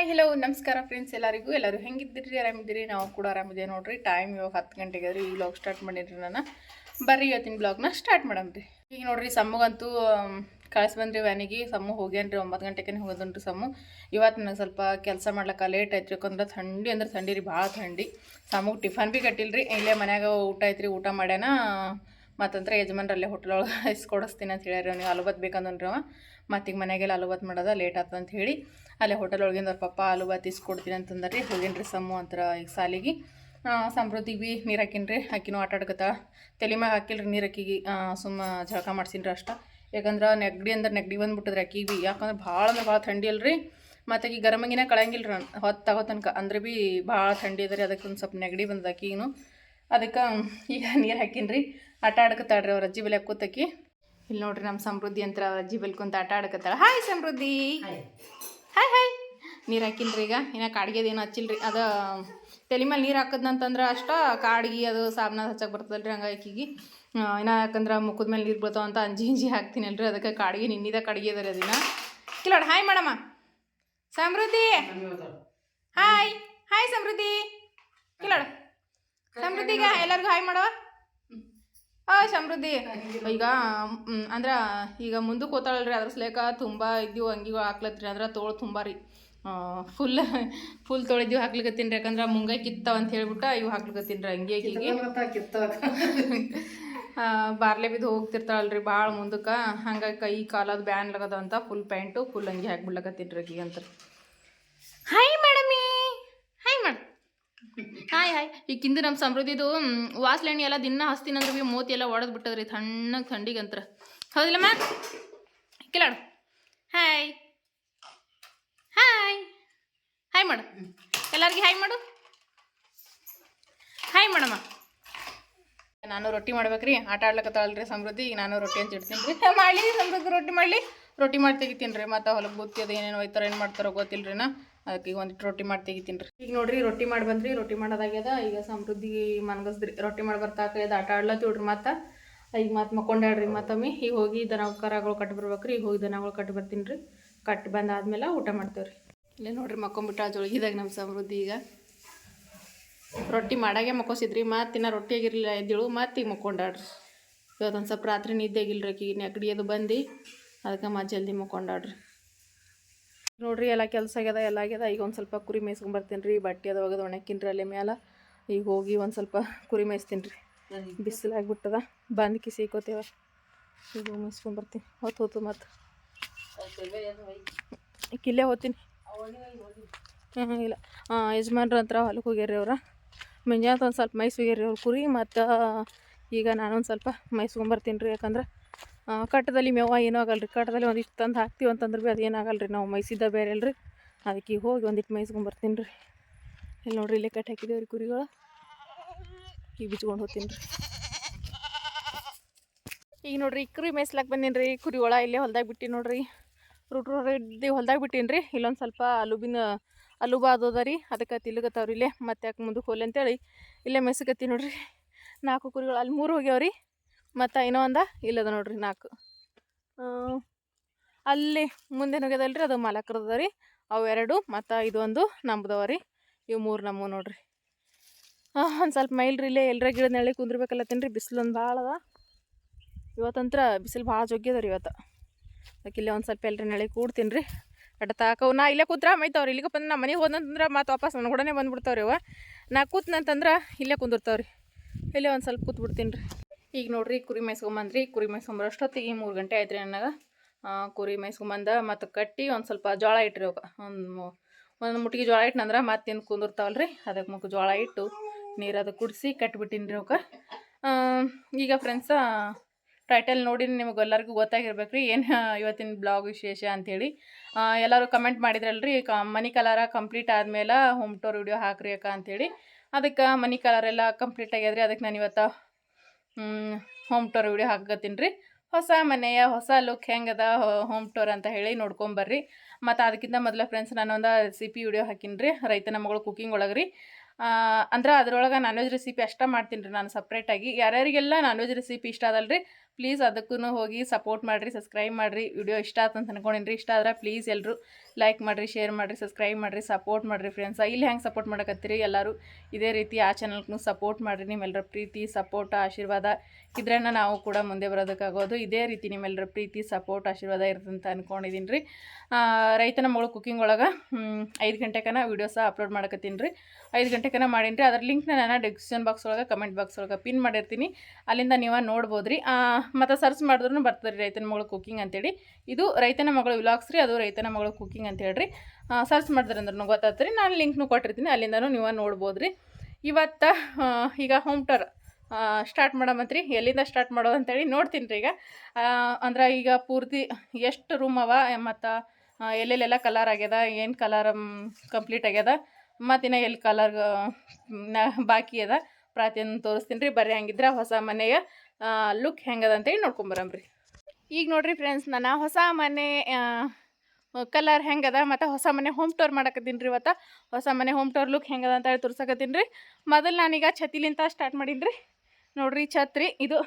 Hi hello ನಮಸ್ಕಾರ friends ಎಲ್ಲರಿಗೂ. ಎಲ್ಲರೂ ಹೆಂಗಿದ್ದೀರಿ? ಆರಾಮಿದ್ದೀರಿ? ನಾವು ಕೂಡ ಆರಾಮಿದ್ದೀವಿ. ನೋಡ್ರಿ ಟೈಮ್ ಇವಾಗ ಹತ್ತು ಗಂಟೆಗೆ ಅದ್ರಿ ಈ ಬ್ಲಾಗ್ ಸ್ಟಾರ್ಟ್ ಮಾಡಿದ್ರಿ ನಾನು ಬರ್ರಿ ಇವತ್ತಿನ ಬ್ಲಾಗ್ನ ಸ್ಟಾರ್ಟ್ ಮಾಡಮ್ರಿ ಈಗ ನೋಡ್ರಿ, ಸಮ್ಮಗಂತೂ ಕಳ್ಸಿ ಬಂದ್ರಿ ವ್ಯಾನಿಗೆ ಸಮ್ಮು ಹೋಗ್ಯಾನ್ರಿ, ಒಂಬತ್ತು ಗಂಟೆಗೆ ಹೋಗೋದನ್ರಿ ಸಮ್ಮು. ಇವತ್ತು ನನಗೆ ಸ್ವಲ್ಪ ಕೆಲಸ ಮಾಡ್ಲಕ್ಕ ಲೇಟ್ ಆಯ್ತು ಯಾಕಂದ್ರೆ ಥಂಡಿ ಅಂದ್ರೆ ಥಂಡಿ ರೀ, ಭಾಳ ಥಂಡಿ. ಸಮ್ಮಗೆ ಟಿಫನ್ ಭೀ ಕಟ್ಟಿಲ್ರಿ. ಇಲ್ಲೇ ಮನ್ಯಾಗ ಊಟ ಐತ್ರಿ, ಊಟ ಮಾಡ್ಯಾನ. ಮತ್ತಂದ್ರೆ ಯಜಮಾನ್ರಲ್ಲೇ ಹೋಟೆಲ್ ಒಳಗೆ ಇಸ್ಕೊಡಿಸ್ತೀನಿ ಅಂತ ಹೇಳ್ಯಾರ ನೀವು ಅಲ್ಲಿ ಬೇಕಂದ್ರಿ ಅವ. ಮತ್ತೀಗ ಮನೆಗೆಲ್ಲ ಆಲೂಬತ್ ಮಾಡೋದ ಲೇಟ್ ಆಯ್ತು ಅಂತ ಹೇಳಿ ಅಲ್ಲೇ ಹೋಟೆಲ್ ಒಳಗಿಂದ ಅವ್ರ ಪಪ್ಪ ಆಲೂಬತ್ ಇಸ್ಕೊಡ್ತೀನಿ ಅಂತಂದ್ರಿ. ಹೋಗಿನ್ರಿ ಸಮ್ಮು ಅಂತರ ಈಗ ಸಾಲಿಗೆ. ಸಮೃದ್ಧಿಗೆ ಭೀ ನೀರು ಹಾಕಿನ್ರಿ. ಆಕಿನೂ ಆಟ ಆಡ್ಕತ್ತಾಳ ತಲೆ ಮ್ಯಾಗ ಹಾಕಿಲ್ರಿ ನೀರು ಆಕಿಗೆ ಸುಮ್ಮ ಜಳಕ ಮಾಡ್ಸಿನ್ರಿ ಅಷ್ಟ. ಯಾಕಂದ್ರೆ ನೆಗಡಿ ಅಂದ್ರೆ ನೆಗಡಿ ಬಂದುಬಿಟ್ಟದ್ರಿ ಅಕ್ಕಿಗೆ ಭೀ ಯಾಕಂದ್ರೆ ಭಾಳ ಅಂದ್ರೆ ಭಾಳ ಥಂಡಿ ಅಲ್ರಿ. ಮತ್ತು ಈಗ ಗರಮಗಿನ ಕಳಂಗಿಲ್ಲ ರೀ ಹೊತ್ತು ತಗೋ ತನಕ ಅಂದ್ರೆ ಭೀ ಭಾಳ ಥಂಡಿ ಅದಕ್ಕೆ ಒಂದು ಸ್ವಲ್ಪ ನೆಗಡಿ ಬಂದದ ಏನು ಅದಕ್ಕೆ ಈಗ ನೀರು ಹಾಕಿನ್ರಿ. ಆಟ ಆಡ್ಕತ್ತಾಳ್ರಿ ಅವ್ರ ಅಜ್ಜಿ ಬೆಲೆ ಕೂತಕಿ ಇಲ್ಲಿ ನೋಡ್ರಿ ನಮ್ಮ ಸಮೃದ್ಧಿ ಅಂತ ಅಜ್ಜಿ ಬೆಲ್ ಕುಂತ ಆಟ ಆಡ್ಕತ್ತಾಳ. ಹಾಯ್ ಸಮೃದ್ಧಿ. ಹಾಯ್ ಹಾಯ್ ನೀರು ಹಾಕಿಲ್ರಿ ಈಗ. ಇನ್ನು ಕಾಡ್ಗೆದ ಏನು ಹಚ್ಚಿಲ್ರಿ. ಅದು ತಲೆ ಮೇಲೆ ನೀರು ಹಾಕದ್ನಂತಂದ್ರೆ ಅಷ್ಟ ಕಾಡ್ಗಿ ಅದು ಸಾಬ್ನ ಹಚ್ಚಕ್ಕೆ ಬರ್ತದಲ್ರಿ ಹಂಗೆ ಆಕಿಗೆ. ಇನ್ನು ಯಾಕಂದ್ರೆ ಮುಖದ ಮೇಲೆ ನೀರು ಬೀಳ್ತಾವ ಅಂತ ಅಂಜಿ ಇಂಜಿ ಹಾಕ್ತೀನಿ ಅಲ್ರಿ ಅದಕ್ಕೆ ಕಾಡ್ಗೆ ನಿನ್ನಿದ ಕಾಡ್ಗೆ ಅದ ರೀ ಅದನ್ನ. ಕಿಲೋಡ್ ಹಾಯ್ ಮಾಡಮ್ಮ ಸಮೃದ್ಧಿ. ಹಾಯ್ ಹಾಯ್ ಸಮೃದ್ಧಿ. ಕಿಲೋಡ್ ಸಮೃದ್ಧಿಗ ಎಲ್ಲರಿಗೂ ಹಾಯ್ ಮಾಡೋ. ಆ ಸಮೃದ್ಧಿ ಈಗ ಅಂದ್ರೆ ಈಗ ಮುಂದಕ್ಕೆ ಹೋತಾಳಲ್ರಿ ಅದ್ರ ಸ್ಲೇಕ ತುಂಬ ಇದ್ದೀವಿ ಅಂಗಿಗಳು ಹಾಕ್ಲತ್ರಿ ಅಂದ್ರೆ ತೋಳು ತುಂಬ ರೀ. ಫುಲ್ ಫುಲ್ ತೊಳೆದಿವ್ ಹಾಕ್ಲಿಕತ್ತೀನಿ ಯಾಕಂದ್ರೆ ಮುಂಗೈ ಕಿತ್ತವ ಅಂತ ಹೇಳ್ಬಿಟ್ಟು ಇವು ಹಾಕ್ಲಿಕತ್ತೀನಿ ರೀ ಅಂಗಿ ಬಾರ್ಲೆ ಬಿದ್ದು ಹೋಗ್ತಿರ್ತಾಳಲ್ರಿ ಭಾಳ ಮುಂದಕ್ಕೆ ಹಂಗಾಗಿ ಕೈ ಕಾಲದ ಬ್ಯಾನ್ ಲಗದ ಅಂತ ಫುಲ್ ಪ್ಯಾಂಟು ಫುಲ್ ಅಂಗಿ ಹಾಕ್ಬಿಡ್ಲಕತ್ತೀನಿ ರೀ ಅಂತ ಹಾಯ್ ಮೇಡಮ್ ಹಾಯ್ ಹಾಯ್. ಈ ಕಿಂದ ನಮ್ಮ ಸಮೃದ್ಧಿದು ವಾಸ್ಲೆಣ್ಣೆ ಎಲ್ಲ ದಿನ ಹಸ್ತೀನಿ ಅಂದ್ರೆ ಭೀ ಮೋತಿ ಎಲ್ಲ ಒಡೆದು ಬಿಟ್ಟದ್ರಿ ತಣ್ಣಗೆ ಥಂಡಿಗಂತ್ರ. ಮ್ಯಾಮ್ ಕಿಲಾಡು. ಹಾಯ್. ಹಾಯ್. ಹಾಯ್ ಮಾಡು. ಎಲ್ಲರಿಗೆ ಹಾಯ್ ಮಾಡು. ಹಾಯ್ ಮಾಡಮ್ಮ. ನಾನು ರೊಟ್ಟಿ ಮಾಡ್ಬೇಕ್ರಿ. ಆಟ ಆಡ್ಲಕತ್ತಾಳಲ್ರಿ ಸಮೃದ್ಧಿ. ಈಗ ನಾನು ರೊಟ್ಟಿ ಅಂತ ಇಡ್ತೀನಿ. ರೀ ಮಾಡಲಿ ಸಮೃದ್ಧಿ ರೊಟ್ಟಿ ಮಾಡಲಿ. ರೊಟ್ಟಿ ಮಾಡಿ ತೆಗಿತೀನಿ ರೀ ಮತ್ತು ಹೊಲಕ್ಕೆ ಬುತ್ತಿ ಅದು ಏನೇನು ಒಯ್ತಾರೋ ಏನು ಮಾಡ್ತಾರೋ ಗೊತ್ತಿಲ್ಲ ರೀ ನಾ ಅದಕ್ಕೆ ಈಗ ಒಂದಿಟ್ಟು ರೊಟ್ಟಿ ಮಾಡಿ ತೆಗಿತೀನಿ ರೀ. ಈಗ ನೋಡ್ರಿ, ರೊಟ್ಟಿ ಮಾಡಿ ಬಂದ್ರಿ, ರೊಟ್ಟಿ ಮಾಡೋದಾಗ್ಯದ. ಈಗ ಸಮೃದ್ಧಿ ಮನ್ಗಸ್ದ್ರಿ. ರೊಟ್ಟಿ ಮಾಡಿ ಬರ್ತಾಕ ಇದು ಆಟ ಆಡ್ಲತ್ತೀವ್ರಿ ಮತ್ತೆ. ಈಗ ಮತ್ತೆ ಮಕ್ಕೊಂಡಾಡ್ರಿ ಮತ್ತೊಮ್ಮೆ. ಈಗ ಹೋಗಿ ದನ ಕರಗಳು ಕಟ್ಟಿ ಬರ್ಬೇಕ್ರಿ. ಈಗ ಹೋಗಿ ದನಗಳು ಕಟ್ಟಿ ಬರ್ತೀನಿ ರೀ. ಕಟ್ಟಿ ಬಂದಾದ್ಮೇಲೆ ಊಟ ಮಾಡ್ತೇವೆ ರೀ ಇಲ್ಲೇ ನೋಡ್ರಿ ಮಕ್ಕೊಂಬಿಟ್ಟು ಆ ಜೊಳಗಿದಾಗ ನಮ್ಮ ಸಮೃದ್ಧಿ ಈಗ. ರೊಟ್ಟಿ ಮಾಡಾಗೆ ಮಕ್ಕೋಸಿದ್ರಿ. ಮತ್ತೆ ಇನ್ನ ರೊಟ್ಟಿ ಆಗಿರಲಿಲ್ಲ ಎದ್ದೇಳು, ಮತ್ತೆ ಈಗ ಮಕ್ಕೊಂಡಾಡ್ರಿ ಇವತ್ತೊಂದು ಸ್ವಲ್ಪ ರಾತ್ರಿ ನಿದ್ದೆ ಆಗಿಲ್ರಿ ಈಗ ನೆಗಡಿ ಅದು ಬಂದು. ಅದಕ್ಕೆ ಮತ್ತೆ ಜಲ್ದಿ ಮಕ್ಕೊಂಡಾಡ್ರಿ ನೋಡ್ರಿ ಎಲ್ಲ ಕೆಲಸ ಆಗ್ಯದ, ಎಲ್ಲ ಆಗ್ಯದ. ಈಗ ಒಂದು ಸ್ವಲ್ಪ ಕುರಿ ಮೇಯ್ಸ್ಕೊಂಬರ್ತೀನಿ ರೀ ಬಟ್ಟೆ ಅದು ಒಗದು ಒಣಕಿನ್ರಿ ಅಲ್ಲೇ ಮ್ಯಾಲ. ಈಗ ಹೋಗಿ ಒಂದು ಸ್ವಲ್ಪ ಕುರಿ ಮೇಯ್ಸ್ತೀನಿ ರೀ ಬಿಸಿಲಾಗ್ಬಿಟ್ಟದ ಬಂದು ಕಿಸಿ ಇಕ್ಕೋತೇವ. ಈಗ ಮೇಯ್ಸ್ಕೊಂಬರ್ತೀನಿ ಹೊತ್ತು ಹೊತ್ತು ಮತ್ತು ಇಲ್ಲೇ ಹೋತೀನಿ ಇಲ್ಲ. ಹಾಂ ಯಜಮಾನ್ರ ಹತ್ರ ಹೊಲಕ್ಕೆ ಹೋಗ್ಯಾರಿ ಅವ್ರ. ಮುಂಜಾನೆ ಒಂದು ಸ್ವಲ್ಪ ಮೈಸ್ ರೀ ಅವ್ರು ಕುರಿ ಮತ್ತು ಈಗ ನಾನೊಂದು ಸ್ವಲ್ಪ ಮೈಸ್ಕೊಂಬರ್ತೀನಿ ರೀ ಯಾಕಂದ್ರೆ ಕಟ್ಟದಲ್ಲಿ ಮೇವ ಏನೂ ಆಗಲ್ಲ ರೀ ಕಟ್ಟದಲ್ಲಿ ಒಂದಿಷ್ಟು ತಂದು ಹಾಕ್ತೀವಿ ಅಂತಂದ್ರೆ ಭೀ ಅದು ಏನಾಗಲ್ಲ ರೀ ನಾವು ಮೈಸಿದ್ದ ಬೇರೆ ಅಲ್ರಿ. ಅದಕ್ಕೆ ಈಗ ಹೋಗಿ ಒಂದಿಟ್ಟು ಮೈಸ್ಕೊಂಬರ್ತೀನಿ ರೀ. ಇಲ್ಲಿ ನೋಡ್ರಿ ಇಲ್ಲೇ ಕಟ್ಟಿ ಹಾಕಿದೇವ್ರಿ ಕುರಿಗಳು. ಈಗ ಬಿಚ್ಕೊಂಡು ಹೋಗ್ತೀನಿ ರೀ. ಈಗ ನೋಡ್ರಿ ಕುರಿ ಮೇಯ್ಸ್ಲಾಕ್ ಬಂದೀನಿ ರೀ. ಕುರಿ ಒಳ ಇಲ್ಲೇ ಹೊಲ್ದಾಗ ಬಿಟ್ಟು ನೋಡ್ರಿ. ರೂಟ್ ಇದ್ದು ಹೊಲ್ದಾಗ ಬಿಟ್ಟೀನಿ ರೀ. ಇಲ್ಲೊಂದು ಸ್ವಲ್ಪ ಅಲುಬಿನ ಅಲುಬ ಅದ ರೀ. ಅದಕ್ಕೆ ತಿಲುಗತ್ತವ್ರಿ ಇಲ್ಲೇ. ಮತ್ತೆ ಯಾಕೆ ಮುಂದಕ್ಕೆ ಹೋಲಿ ಅಂತೇಳಿ ಇಲ್ಲೇ ಮೇಯ್ಸಕತ್ತೀನಿ ನೋಡ್ರಿ. ನಾಲ್ಕು ಕುರಿಗಳು. ಅಲ್ಲಿ ಮೂರು ಹೋಗ್ಯಾವ್ರಿ ಮತ್ತು ಇನ್ನೂ ಒಂದು? ಇಲ್ಲದ ನೋಡ್ರಿ ನಾಲ್ಕು. ಅಲ್ಲಿ ಮುಂದೆ ಹೋಗ್ಯದಲ್ರಿ ಅದು ಮಾಲಕ್ರದ ರೀ ಅವು ಎರಡು ಮತ್ತು ಇದೊಂದು ನಮ್ದವ ರೀ ಇವು ಮೂರು ನಮ್ಮ ನೋಡ್ರಿ. ಒಂದು ಸ್ವಲ್ಪ ಮೈಲ್ರಿ ಇಲ್ಲೇ ಎಲ್ಲರ ಗಿಡದ ನೆಳಿ ಕುಂದ್ರಬೇಕಲ್ಲತ್ತೀನಿ ರೀ ಬಿಸಿಲು ಒಂದು ಭಾಳ ಅದ. ಇವತ್ತಂತ್ರ ಬಿಸಿಲು ಭಾಳ ಜೊಗ್ಗ್ಯದ ರೀ ಇವತ್ತು. ಅದಕ್ಕೆ ಇಲ್ಲೇ ಒಂದು ಸ್ವಲ್ಪ ಎಲ್ಲರ ನೆಳಿ ಕೂಡ್ತೀನಿ ರೀ ಅಡ್ಡ ತಾಕವು ನಾ ಇಲ್ಲೇ ಕೂತ್ರ ಮೈತಾವ್ರಿ. ಇಲ್ಲಿಗೆ ಬಂದು ನಮ್ಮ ಮನೆಗೆ ಹೋದಂತಂದ್ರೆ ಮತ್ತೆ ವಾಪಸ್ ನನ್ನ ಕೂಡನೇ ಬಂದ್ಬಿಡ್ತಾವ್ರಿ ಅವ. ನಾ ಕೂತ್ನಂತಂದ್ರೆ ಇಲ್ಲೇ ಕುಂದಿರ್ತಾವ್ರಿ. ಇಲ್ಲೇ ಒಂದು ಸ್ವಲ್ಪ ಕೂತ್ಬಿಡ್ತೀನಿ ರೀ ಈಗ ನೋಡ್ರಿ ಕುರಿ ಮೇಯ್ಸ್ಕೊಂಬಂದ್ರಿ ಕುರಿ ಈ ಮೂರು ಗಂಟೆ ಆಯ್ತು ರೀ ನನಗೆ ಕುರಿ ಮೇಯ್ಸ್ಕೊಂಬಂದ ಮತ್ತು ಕಟ್ಟಿ ಒಂದು ಸ್ವಲ್ಪ ಜೋಳ ಇಟ್ರಿ ಅವಾಗ. ಒಂದು ಒಂದು ಮುಟ್ಟಿಗೆ ಜೋಳ ಇಟ್ನಂದ್ರೆ ಮತ್ತೆ ತಿಂದು ಕುಂದಿರ್ತಾವಲ್ರಿ ಅದಕ್ಕೆ ಮುಖ ಜೋಳ ಇಟ್ಟು ನೀರು ಅದು ಕುಡಿಸಿ ಕಟ್ಬಿಟ್ಟಿನಿ ರೀ ಅವಕ್ಕೆ ಈಗ ಫ್ರೆಂಡ್ಸ ಟೈಟಲ್ ನೋಡಿ ನಿಮಗೆ ಎಲ್ಲರಿಗೂ ಗೊತ್ತಾಗಿರ್ಬೇಕು ರೀ ಏನು ಇವತ್ತಿನ ಬ್ಲಾಗ್ ವಿಶೇಷ ಅಂಥೇಳಿ ಎಲ್ಲರೂ ಕಮೆಂಟ್ ಮಾಡಿದ್ರಲ್ರಿ, ಕ, ಮನಿ ಕಲರ ಕಂಪ್ಲೀಟ್ ಆದಮೇಲೆ ಹೋಮ್ ಟೋರ್ ವಿಡಿಯೋ ಹಾಕ್ರಿ ಅಕ್ಕ ಅಂಥೇಳಿ ಅದಕ್ಕೆ ಮನಿ ಕಲರ್ ಎಲ್ಲ ಕಂಪ್ಲೀಟ್ ಆಗ್ಯದ್ರಿ ಅದಕ್ಕೆ ನಾನು ಇವತ್ತು ಹೋಮ್ ಟೂರ್ ವಿಡಿಯೋ ಹಾಕತ್ತೀನಿ ರೀ. ಹೊಸ ಮನೆಯ, ಹೊಸ ಲುಕ್ ಹೆಂಗದ ಹೋಮ್ ಟೂರ್ ಅಂತ ಹೇಳಿ ನೋಡ್ಕೊಂಬರ್ರಿ ಮತ್ತು ಅದಕ್ಕಿಂತ ಮೊದಲ ಫ್ರೆಂಡ್ಸ್ ನಾನೊಂದು ರೆಸಿಪಿ ವಿಡಿಯೋ ಹಾಕೀನಿ ರೀ, ರೈತನ ಮಗಳು ಕುಕಿಂಗ್ ಒಳಗೆ ರೀ. ಅಂದ್ರೆ ಅದ್ರೊಳಗೆ ನಾನ್ ವೆಜ್ ರೆಸಿಪಿ ಅಷ್ಟೇ ಮಾಡ್ತೀನಿ ರೀ ನಾನು ಸಪ್ರೇಟಾಗಿ ಯಾರ್ಯಾರಿಗೆಲ್ಲ ನಾನ್ ವೆಜ್ ರೆಸಿಪಿ ಇಷ್ಟ ಅದಲ್ಲ ರೀ ಪ್ಲೀಸ್ ಅದಕ್ಕೂ ಹೋಗಿ ಸಪೋರ್ಟ್ ಮಾಡಿರಿ, ಸಬ್ಸ್ಕ್ರೈಬ್ ಮಾಡಿರಿ. ವಿಡಿಯೋ ಇಷ್ಟ ಆತಂತ ಅಂತ ಅನ್ಕೊಂಡಿನಿ ಇಷ್ಟ ಆದ್ರೆ ಪ್ಲೀಸ್ ಎಲ್ಲರೂ ಲೈಕ್ ಮಾಡಿರಿ, ಶೇರ್ ಮಾಡಿರಿ, ಸಬ್ಸ್ಕ್ರೈಬ್ ಮಾಡಿರಿ, ಸಪೋರ್ಟ್ ಮಾಡಿರಿ ಫ್ರೆಂಡ್ಸ್ ಇಲ್ಲಿ ಹೆಂಗೆ ಸಪೋರ್ಟ್ ಮಾಡಕತ್ತೀರಿ ಎಲ್ಲರೂ? ಇದೇ ರೀತಿ ಆ ಚಾನಲ್ಗೂ ಸಪೋರ್ಟ್ ಮಾಡಿರಿ. ನಿಮ್ಮೆಲ್ಲರ ಪ್ರೀತಿ, ಸಪೋರ್ಟ್, ಆಶೀರ್ವಾದ. ಇದ್ರನ್ನ ನಾವು ಕೂಡ ಮುಂದೆ ಬರೋದಕ್ಕಾಗೋದು ಇದೇ ರೀತಿ ನಿಮ್ಮೆಲ್ಲರ ಪ್ರೀತಿ ಸಪೋರ್ಟ್ ಆಶೀರ್ವಾದ ಇರುತ್ತೆ ಅಂತ ಅಂದ್ಕೊಂಡಿದ್ದೀನಿ ರೀ ರೈತನ ಮಗಳು ಕುಕ್ಕಿಂಗ್ ಒಳಗೆ ಐದು ಗಂಟೆಕನ ವೀಡಿಯೋ ಸಹ ಅಪ್ಲೋಡ್ ಮಾಡಕತ್ತೀನಿ ರೀ ಐದು ಗಂಟೆಕನ ಮಾಡೀನಿ ರೀ ಅದ್ರ ಲಿಂಕ್ನ ನಾನು ಡಿಸ್ಕ್ರಿಪ್ಷನ್ ಬಾಕ್ಸ್ ಒಳಗೆ ಕಮೆಂಟ್ ಬಾಕ್ಸ್ ಒಳಗೆ ಪಿನ್ ಮಾಡಿರ್ತೀನಿ. ಅಲ್ಲಿಂದ ನೀವು ನೋಡ್ಬೋದು ರೀ ಮತ್ತು ಸರ್ಚ್ ಮಾಡಿದ್ರು ಬರ್ತದೆ ರೀ ರೈತನ ಮಗಳು ಕುಕ್ಕಿಂಗ್ ಅಂತೇಳಿ. ಇದು ರೈತನ ಮಗಳು ವಿಲಾಗ್ಸ್ ರೀ, ಅದು ರೈತನ ಮಗಳು ಕುಕ್ಕಿಂಗ್ ಅಂತ ಹೇಳ್ರಿ. ಸರ್ಚ್ ಮಾಡಿದ್ರೆ ಅಂದ್ರೆ ಗೊತ್ತಾಗ್ತದೆ ರೀ ನಾನು ಲಿಂಕ್ನು ಕೊಟ್ಟಿರ್ತೀನಿ. ಅಲ್ಲಿಂದ ನೀವು ನೋಡ್ಬೋದು ರೀ ಇವತ್ತು ಈಗ ಹೋಮ್ ಟರ್ ಸ್ಟಾರ್ಟ್ ಮಾಡಮತ್ರಿ ಎಲ್ಲಿಂದ ಸ್ಟಾರ್ಟ್ ಮಾಡೋದು ಅಂತೇಳಿ ನೋಡ್ತೀನಿ ರೀ ಈಗ. ಅಂದ್ರೆ ಈಗ ಪೂರ್ತಿ ಎಷ್ಟು ರೂಮ್ ಅವ ಮತ್ತು ಎಲ್ಲೆಲ್ಲೆಲ್ಲ ಕಲರ್ ಆಗ್ಯದ, ಏನು ಕಲರ್ ಕಂಪ್ಲೀಟ್ ಆಗ್ಯದ ಮತ್ತಿನ ಎಲ್ಲಿ ಕಲರ್ ಬಾಕಿ ಅದ ಪ್ರಾತಿಯನ್ನು ತೋರಿಸ್ತೀನಿ ರೀ. ಬರೀ ಹಂಗಿದ್ರೆ ಹೊಸ ಮನೆಯ ಲುಕ್ ಹೆಂಗದ ಅಂತೇಳಿ ನೋಡ್ಕೊಂಬರಮ್ರಿ ಈಗ ನೋಡ್ರಿ ಫ್ರೆಂಡ್ಸ್ ನಾನು ಹೊಸ ಮನೆ ಕಲರ್ ಹೆಂಗದ, ಮತ್ತು ಹೊಸ ಮನೆ ಹೋಮ್ ಟೋರ್ ಮಾಡಕತ್ತೀನಿ ರೀ ಇವತ್ತು. ಹೊಸ ಮನೆ ಹೋಮ್ ಟೋರ್ ಲುಕ್ ಹೆಂಗದ ಅಂತೇಳಿ ತೋರ್ಸಕತ್ತೀನಿ ರೀ. ಮೊದಲು ನಾನೀಗ ಛತಿಲಿಂತ ಸ್ಟಾರ್ಟ್ ಮಾಡೀನಿ ರೀ. ನೋಡ್ರಿ, ಛತ್ರಿ, ಇದು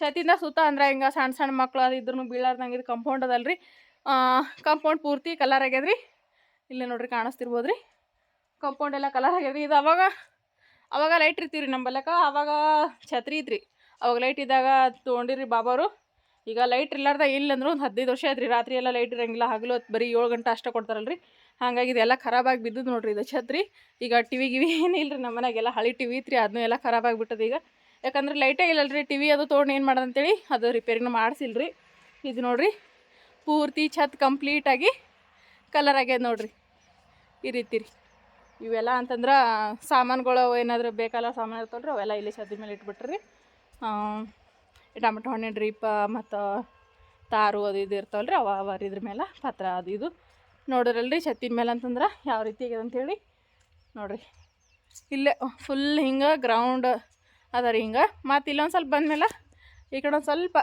ಛತ್ತಿಂದ ಸುತ್ತ ಅಂದ್ರೆ ಹಿಂಗೆ ಸಣ್ಣ ಸಣ್ಣ ಮಕ್ಳು ಅದು ಇದ್ರೂ ಬೀಳಾರ್ದಂಗೆ ಇದು ಕಂಪೌಂಡ್ ಅದಲ್ರಿ. ಕಂಪೌಂಡ್ ಪೂರ್ತಿ ಕಲರ್ ಆಗ್ಯದ್ರಿ. ಇಲ್ಲೇ ನೋಡ್ರಿ ಕಾಣಿಸ್ತಿರ್ಬೋದ್ರಿ. ಕಂಪೌಂಡ್ ಎಲ್ಲ ಕಲರ್ ಆಗ್ಯದ್ರಿ. ಇದು ಅವಾಗ ಅವಾಗ ಲೈಟ್ ಇರ್ತೀವ್ರಿ ನಂಬಲ್ಲಕ ಅವಾಗ ಛತ್ರಿ ಇದ್ರಿ ಅವಾಗ ಲೈಟ್ ಇದ್ದಾಗ ತೊಗೊಂಡಿರಿ ಬಾಬಾರು ಈಗ ಲೈಟ್ ಇರ್ಲಾರ್ದ ಇಲ್ಲಂದ್ರೆ ಒಂದು ಹದಿನೈದು ವರ್ಷ ಆಯ್ತು ರೀ ರಾತ್ರಿ ಎಲ್ಲ ಲೈಟ್ ಇರಂಗಿಲ್ಲ. ಹಗಲು ಹೊತ್ತು ಬರೀ ಏಳು ಗಂಟೆ ಅಷ್ಟೇ ಕೊಡ್ತಾರಲ್ರಿ. ಹಾಗಾಗಿ ಇದೆಲ್ಲ ಖರಾಬಾಗಿ ಬಿದ್ದದ್ದು ನೋಡ್ರಿ ಇದು ಛತ್ರಿ. ಈಗ ಟಿವಿ ಗಿವಿ ಏನಿಲ್ಲ ರೀ ನಮ್ಮ ಮನೆಗೆಲ್ಲ ಹಳಿ ಟಿವಿ ಇತ್ತು ರೀ ಅದನ್ನೂ ಎಲ್ಲ ಖರಾಬಾಗಿ ಬಿಟ್ಟದ ಈಗ. ಯಾಕಂದ್ರೆ ಲೈಟೇ ಇಲ್ಲಲ್ರಿ ಟಿ ಟಿವಿ ಅದು ತೊಗೊಂಡು ಏನು ಮಾಡೋದಂತೇಳಿ ಅದು ರಿಪೇರಿನೂ ಮಾಡಿಸಿಲ್ರಿ. ರೀ ಇದು ನೋಡಿರಿ, ಪೂರ್ತಿ ಛತ್ ಕಂಪ್ಲೀಟಾಗಿ ಕಲರ್ ಆಗ್ಯದ ನೋಡಿರಿ. ಈ ರೀತಿ ರೀ. ಇವೆಲ್ಲ ಅಂತಂದ್ರೆ ಸಾಮಾನುಗಳು ಏನಾದರೂ ಬೇಕಲ್ಲ ಸಾಮಾನು ಇರ್ತಾವಲ್ರಿ, ಅವೆಲ್ಲ ಇಲ್ಲಿ ಛತ್ತಿ ಮೇಲೆ ಇಟ್ಬಿಟ್ರಿ. ಟೊಮೆಟೊ ಹಣ್ಣಿನ ಡ್ರೀಪ ಮತ್ತು ತಾರು ಅದು ಇದು ಇರ್ತಾವಲ್ರಿ, ಅವ ಅವ ಇದ್ರ ಮೇಲೆ ಪತ್ರ ಅದು ಇದು. ನೋಡಿರಲ್ರಿ ಛತ್ತಿನ ಮೇಲೆ ಅಂತಂದ್ರೆ ಯಾವ ರೀತಿ ಆಗ್ಯದ ಅಂತೇಳಿ. ನೋಡ್ರಿ. ಇಲ್ಲೇ ಫುಲ್ ಹಿಂಗೆ ಗ್ರೌಂಡ್ ಅದ ರೀ ಹಿಂಗೆ. ಮತ್ತು ಇಲ್ಲೊಂದು ಸ್ವಲ್ಪ ಬಂದಮೇಲೆ ಈ ಕಡೆ ಒಂದು ಸ್ವಲ್ಪ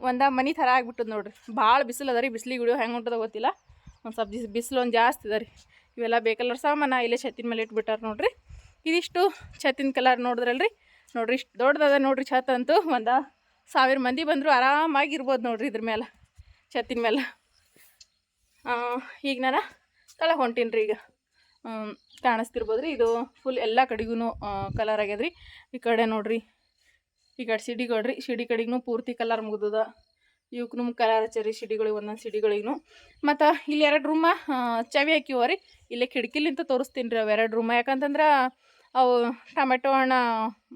ಒಂದು ಮನೆ ಥರ ಆಗ್ಬಿಟ್ಟದ ನೋಡ್ರಿ. ಭಾಳ ಬಿಸಿಲು ಅದ ರೀ ಬಿಸಿಲಿಗೆ ಗುಡಿಯೋ ಹೆಂಗೆ ಉಂಟದ ಗೊತ್ತಿಲ್ಲ. ಒಂದು ಸ್ವಲ್ಪ ಬಿಸಿ, ಬಿಸಿಲು ಒಂದು ಜಾಸ್ತಿ ಅದ ರೀ ಇವೆಲ್ಲ ಬೇಕಲ್ಲರ್ ಸಾಮಾನು ಇಲ್ಲೇ ಛತ್ತಿನ ಮೇಲೆ ಇಟ್ಬಿಟ್ಟಾರ ನೋಡ್ರಿ. ಇದಿಷ್ಟು ಛತ್ತಿನ ಕಲರ್ ನೋಡಿದ್ರಲ್ರಿ. ನೋಡ್ರಿ ಇಷ್ಟು ದೊಡ್ಡದದ ನೋಡ್ರಿ ಛತ್ ಅಂತೂ ಒಂದು ಸಾವಿರ ಮಂದಿ ಬಂದರೂ ಆರಾಮಾಗಿರ್ಬೋದು ನೋಡ್ರಿ ಇದ್ರ ಮೇಲೆ ಛತ್ತಿನ ಮೇಲೆ ಈಗ ನಾನು ತಳ ಹೊಂಟೀನಿ ರೀ ಈಗ. ಹ್ಮ್, ಕಾಣಿಸ್ತಿರ್ಬೋದು ರೀ ಇದು ಫುಲ್ ಎಲ್ಲ ಕಡೆಗೂ ಕಲರ್ ಆಗ್ಯದ ರೀ ಈ ಕಡೆ ನೋಡ್ರಿ ಈ ಕಡೆ ಸಿಡಿಗಳ್ರಿ ಸಿಡಿ ಕಡೆಗೂ ಪೂರ್ತಿ ಕಲರ್ ಮುಗ್ದದ. ಇವಕ್ಕೂ ಕಲರ್ ಹಚ್ಚರಿ ಸಿಡಿಗಳಿಗೆ ಒಂದೊಂದು ಸಿಡಿಗಳಿಗೂ ಮತ್ತು ಇಲ್ಲಿ ಎರಡು ರೂಮ ಚಾವಿ ಹಾಕಿವ ರೀ ಇಲ್ಲೇ ಕಿಟಕಿಲಿಂತ ತೋರಿಸ್ತೀನಿ ರೀ ಅವು ಎರಡು ರೂಮ ಯಾಕಂತಂದ್ರೆ ಅವು ಟೊಮೆಟೊ ಹಣ್ಣ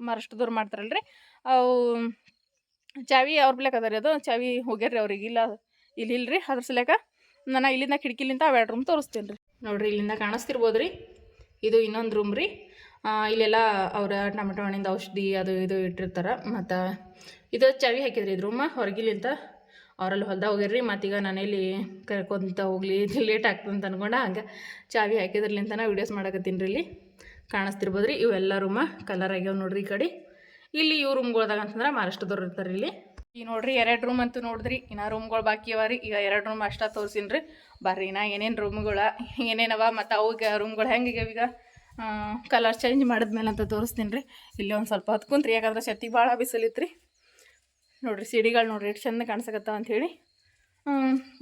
ಮರಷ್ಟದವ್ರು ರೀ ಅವು ಚಾವಿ ಅವ್ರ ಬ್ಲೇಕ್ ಅದ ರೀ ಅದು. ಚಾವಿ ಹೋಗ್ಯಾರ್ರಿ ಅವ್ರಿಗೆ. ಇಲ್ಲ ಇಲ್ಲಿ ಇಲ್ರಿ ಅದ್ರ ಸಲಕ ನಾನು ಇಲ್ಲಿಂದ ಕಿಟಕಿಲಿಂದ ಅವೆರಡು ರೂಮ್ ತೋರಿಸ್ತೀನಿ ರೀ ನೋಡ್ರಿ, ಇಲ್ಲಿಂದ ಕಾಣಿಸ್ತಿರ್ಬೋದು ರೀ ಇದು ಇನ್ನೊಂದು ರೂಮ್ ರೀ. ಇಲ್ಲೆಲ್ಲ ಅವರ ಟೊಮೆಟೊ ಹಣ್ಣಿಂದ ಔಷಧಿ ಅದು ಇದು ಇಟ್ಟಿರ್ತಾರೆ. ಮತ್ತು ಇದು ಚಾವಿ ಹಾಕಿದ್ರಿ ಇದು ರೂಮ ಹೊರಗಿಲಿಂತ ಅವರಲ್ಲಿ ಹೊಲ್ದಾಗ ಹೋಗ್ಯಾರ್ರಿ ಮತ್ತೀಗ ಇಲ್ಲಿ ಕರ್ಕೊಂತ ಹೋಗ್ಲಿ ಲೇಟ್ ಆಗ್ತದೆ ಅಂತ ಅನ್ಕೊಂಡ ಹಂಗೆ ಚಾವಿ ಹಾಕಿದ್ರಲಿಂತ ನಾ ವೀಡಿಯೋಸ್ ಮಾಡಕತ್ತೀನಿ ರೀ ಇಲ್ಲಿ. ಕಾಣಿಸ್ತಿರ್ಬೋದು ರೀ ಇವೆಲ್ಲ ರೂಮ ಕಲರ್ ಆಗ್ಯಾವ ನೋಡ್ರಿ ಈ ಕಡೆ. ಇಲ್ಲಿ ಇವು ರೂಮ್ಗಳ್ದಾಗ ಅಂತಂದ್ರೆ ಮಹಾರಾಷ್ಟ್ರದವ್ರು ಇರ್ತಾರೆ ಇಲ್ಲಿ. ಈಗ ನೋಡ್ರಿ ಎರಡು ರೂಮ್ ಅಂತೂ ನೋಡಿದ್ರಿ. ಇನ್ನ ರೂಮ್ಗಳು ಬಾಕಿ ಅವ ರೀ. ಈಗ ಎರಡು ರೂಮ್ ಅಷ್ಟ ತೋರಿಸಿನ್ರಿ ಬರ್ರಿ ನಾ ಏನೇನು ರೂಮ್ಗಳ ಏನೇನವ ಮತ್ತು ಅವಾಗ ರೂಮ್ಗಳು ಹೆಂಗೆ ಈಗ? ಕಲರ್ ಚೇಂಜ್ ಮಾಡಿದ್ಮೇಲೆ ಅಂತ ತೋರಿಸ್ತೀನಿ ರೀ. ಇಲ್ಲಿ ಒಂದು ಸ್ವಲ್ಪ ಹೊತ್ತು ಕುಂತ್ರಿ. ಯಾಕಂದ್ರೆ ಶತಿ ಭಾಳ ಬಿಸಿಲಿತ್ತು ರೀ ನೋಡಿರಿ ಸಿಡಿಗಳು ನೋಡ್ರಿ ಎಷ್ಟು ಚಂದ ಕಾಣಿಸಕತ್ತಾವ ಅಂಥೇಳಿ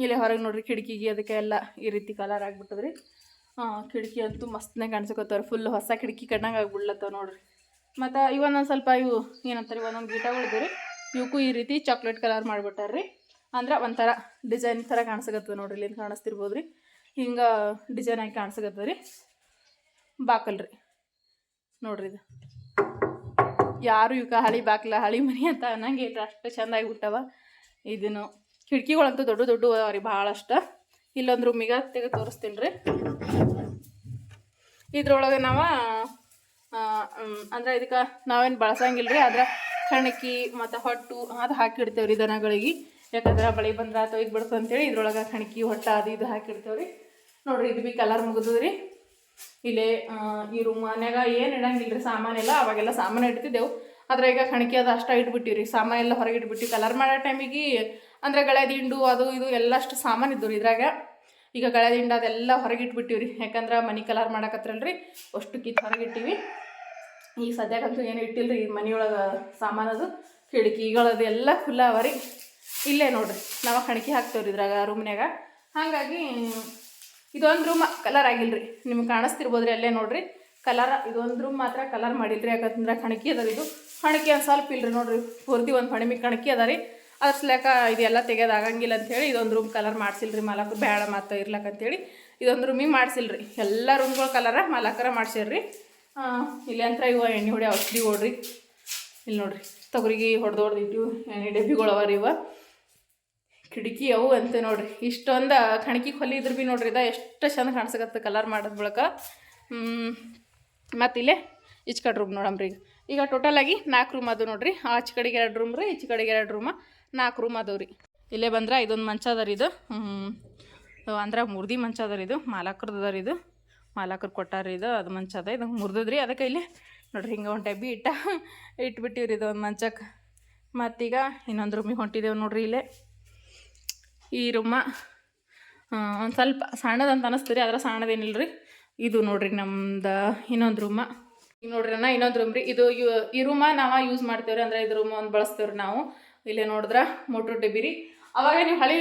ಇಲ್ಲಿ ಹೊರಗೆ ನೋಡ್ರಿ ಕಿಟಕಿಗೆ ಅದಕ್ಕೆ ಎಲ್ಲ ಈ ರೀತಿ ಕಲರ್ ಆಗಿಬಿಟ್ಟದ್ರಿ ಕಿಟಕಿ ಅಂತೂ ಮಸ್ತ್ನೇ ಕಾಣಿಸಕತ್ತಾವ ಫುಲ್ ಹೊಸ ಕಿಟಕಿ ಕಣ್ಣಂಗೆ ಆಗ್ಬಿಡ್ಲತ್ತಾವ ನೋಡ್ರಿ. ಮತ್ತು ಇವೊಂದೊಂದು ಸ್ವಲ್ಪ ಇವು ಏನಂತಾರೆ ಇವೊಂದೊಂದು ಗೀಟಗಳು ಇದ್ದವು ರೀ. ಇವಕ್ಕೂ ಈ ರೀತಿ ಚಾಕ್ಲೇಟ್ ಕಲರ್ ಮಾಡಿಬಿಟ್ಟಾರ್ರಿ. ಅಂದ್ರೆ ಒಂಥರ ಡಿಸೈನ್ ಥರ ಕಾಣಿಸಕತ್ತದ ನೋಡ್ರಿ ಇಲ್ಲಿ ಕಾಣಿಸ್ತಿರ್ಬೋದು ರೀ ಹಿಂಗೆ ಡಿಸೈನ್ ಆಗಿ ಕಾಣಿಸಕತ್ತದ ರೀ ಬಾಕಲ್ ರೀ ನೋಡ್ರಿ ಇದು. ಯಾರು ಇವಕ್ಕೆ ಹಳಿ ಬಾಕ್ಲ, ಹಳಿ ಮನಿ ಅಂತ ಅನ್ನಂಗೆ ಇಲ್ರಿ, ಅಷ್ಟು ಚಂದ ಆಗಿಬಿಟ್ಟವ ಇದನ್ನು ಕಿಟಕಿಗಳಂತೂ ದೊಡ್ಡ ದೊಡ್ಡ ರೀ ಭಾಳಷ್ಟು. ಇಲ್ಲೊಂದು ರೂಮಿಗೆ ತೆಗೆದು ತೋರಿಸ್ತೀನಿ ರೀ ಇದ್ರೊಳಗೆ ನಾವು ಅಂದ್ರೆ ಇದಕ್ಕೆ ನಾವೇನು ಬಳಸಂಗಿಲ್ಲ ರೀ ಆದ್ರೆ ಕಣಕಿ ಮತ್ತು ಹೊಟ್ಟು ಅದು ಹಾಕಿಡ್ತೇವೆ ರೀ ದನಗಳಿಗೆ. ಯಾಕಂದ್ರೆ ಬಳಿ ಬಂದ್ರೆ ಇದು ಬಿಡ್ತು ಅಂತೇಳಿ ಇದ್ರೊಳಗೆ ಕಣಕಿ, ಹೊಟ್ಟ ಅದು ಇದು ಹಾಕಿಡ್ತೇವೆ ರೀ ನೋಡ್ರಿ ಇದು ಭೀ ಕಲರ್ ಮುಗಿದ್ರಿ ಇಲ್ಲೇ ಈ ರೂಮ್ ಮನ್ಯಾಗ ಏನು ಇಡಂಗಿಲ್ಲ ರೀ ಸಾಮಾನೆಲ್ಲ ಅವಾಗೆಲ್ಲ ಸಾಮಾನು ಇಡ್ತಿದ್ದೆವು. ಆದ್ರೆ ಈಗ ಕಣಕಿ ಅದು ಅಷ್ಟ ಇಟ್ಬಿಟ್ಟಿವಿ ರೀ ಸಾಮಾನೆಲ್ಲ ಹೊರಗೆ ಇಟ್ಬಿಟ್ಟು ಕಲರ್ ಮಾಡೋ ಟೈಮಿಗೆ ಅಂದ್ರೆ ಗಳೆ ದಿಂಡು ಅದು ಇದು ಎಲ್ಲ ಅಷ್ಟು ಸಾಮಾನು ಇದ್ದವು ಇದ್ರಾಗ. ಈಗ ಗಳೆ ದಿಂಡು ಅದೆಲ್ಲ ಹೊರಗೆ ಇಟ್ಬಿಟ್ಟಿವಿ ರೀ ಯಾಕಂದ್ರೆ ಮನೆ ಕಲರ್ ಮಾಡಕತ್ರಲ್ರಿ. ಅಷ್ಟು ಕಿತ್ತು ಹೊರಗೆ ಇಟ್ಟಿವಿ. ಈಗ ಸದ್ಯಕ್ಕಂತೂ ಏನು ಇಟ್ಟಿಲ್ಲ ರೀ ಮನೆಯೊಳಗೆ ಸಾಮಾನದು ಕಿಟಕಿಗಳದು ಎಲ್ಲ ಫುಲ್ ಅವ ರೀ ಇಲ್ಲೇ ನೋಡ್ರಿ, ನಾವು ಕಣಕಿ ಹಾಕ್ತೇವ್ರಿ ಇದ್ರಾಗ ರೂಮ್ನ್ಯಾಗ ಹಾಗಾಗಿ ಇದೊಂದು ರೂಮ್ ಕಲರ್ ಆಗಿಲ್ರಿ. ನಿಮ್ಗೆ ಕಾಣಿಸ್ತಿರ್ಬೋದು ರೀ ಅಲ್ಲೇ ನೋಡ್ರಿ. ಕಲರ್ ಇದೊಂದು ರೂಮ್ ಮಾತ್ರ ಕಲರ್ ಮಾಡಿಲ್ರಿ. ಯಾಕಂದ್ರೆ ಕಣಕಿ ಅದ ಇದು. ಕಣಕಿ ಒಂದು ಸ್ವಲ್ಪ ಇಲ್ರಿ ನೋಡ್ರಿ. ಪೂರ್ತಿ ಒಂದು ಪಣಿಮಿ ಕಣಕಿ ಅದ ರೀ ಇದೆಲ್ಲ ತೆಗೆದು ಆಗಂಗಿಲ್ಲ ಅಂಥೇಳಿ ಇದೊಂದು ರೂಮ್ ಕಲರ್ ಮಾಡ್ಸಿಲ್ರಿ. ಮಾಲಕರು ಬೇಡ ಮತ್ತೆ ಇರ್ಲಕ್ಕ ಅಂತೇಳಿ ಇದೊಂದು ರೂಮಿಗೆ ಮಾಡ್ಸಿಲ್ರಿ. ಎಲ್ಲ ರೂಮ್ಗಳ ಕಲರ ಮಾಲಕರ ಮಾಡ್ಸಿರ್ರಿ ಇಲ್ಲಿ ಅಂತ ಇವ ಎಣ್ಣೆ ಹೊಡಿ ಔಷಧಿ ಓಡ್ರಿ ಇಲ್ಲಿ ನೋಡ್ರಿ ತೊಗರಿಗೆ ಹೊಡೆದು ಹೊಡೆದಿಟ್ಟು ಎಣ್ಣೆ ಡಬ್ಬಿಗಳು ಅವ ರೀ ಇವ. ಕಿಟಕಿ ಅವು ಅಂತ ನೋಡ್ರಿ, ಇಷ್ಟೊಂದು ಕಣಕಿ ಹೊಲಿ ಇದ್ರ ಭೀ ನೋಡ್ರಿ ಇದ, ಎಷ್ಟು ಚಂದ ಕಾಣಿಸಕತ್ತ ಕಲರ್ ಮಾಡಿದ ಬಳಕ. ಮತ್ತು ಇಲ್ಲೇ ಈಚ್ ಕಡೆ ರೂಮ್ ನೋಡಮ್ರಿ ಈಗ. ಈಗ ಟೋಟಲ್ ಆಗಿ ನಾಲ್ಕು ರೂಮ್ ಅದು ನೋಡ್ರಿ ಆಚೆ ಕಡೆಗೆ ಎರಡು ರೂಮ್ ರೀ, ಈಚೆ ಕಡೆಗೆ ಎರಡು ರೂಮ ನಾಲ್ಕು ರೂಮ್ ಅದಾವ ರೀ. ಇಲ್ಲೇ ಬಂದ್ರೆ ಇದೊಂದು ಮಂಚ ಅದ ರೀ ಇದು. ಅಂದ್ರೆ ಮೂರ್ದಿ ಮಂಚ ಅದ ರೀ ಇದು, ಮಾಲಕರ್ದು ಅದ ರೀ ಇದು. ಮಾಲಕರು ಕೊಟ್ಟಾರ ಇದು, ಅದು ಮಂಚ ಅದ, ಇದು ಮುರಿದ್ರಿ ಅದಕ್ಕೆ ಇಲ್ಲಿ ನೋಡ್ರಿ, ಹಿಂಗೆ ಒಂದು ಡಬ್ಬಿ ಇಟ್ಟ, ಇಟ್ಬಿಟ್ಟಿವ್ರಿ ಇದು ಒಂದು ಮಂಚಕ್ಕೆ ಮತ್ತೀಗ ಇನ್ನೊಂದು ರೂಮಿಗೆ ಹೊಂಟಿದ್ದೇವೆ ನೋಡ್ರಿ ಇಲ್ಲೇ. ಈ ರೂಮ ಒಂದು ಸ್ವಲ್ಪ ಸಣ್ಣದಂತ ಅನಿಸ್ತು ರೀ ಆದ್ರೆ ಸಣ್ಣದೇನಿಲ್ಲ ರೀ ಇದು ನೋಡ್ರಿ ನಮ್ದು ಇನ್ನೊಂದು ರೂಮ. ಈಗ ನೋಡ್ರಿ ಅಣ್ಣ, ಇನ್ನೊಂದು ರೂಮ್ ರೀ ಇದು ಈ ರೂಮ ನಾವು ಯೂಸ್ ಮಾಡ್ತೇವ್ರಿ, ಅಂದ್ರೆ ಇದು ರೂಮ್ ಒಂದು ಬಳಸ್ತೇವ್ರಿ ನಾವು. ಇಲ್ಲೇ ನೋಡಿದ್ರೆ ಮೋಟ್ರ್ ಡಬ್ಬಿ ರೀ ಅವಾಗ ನೀವು ಹಳಿ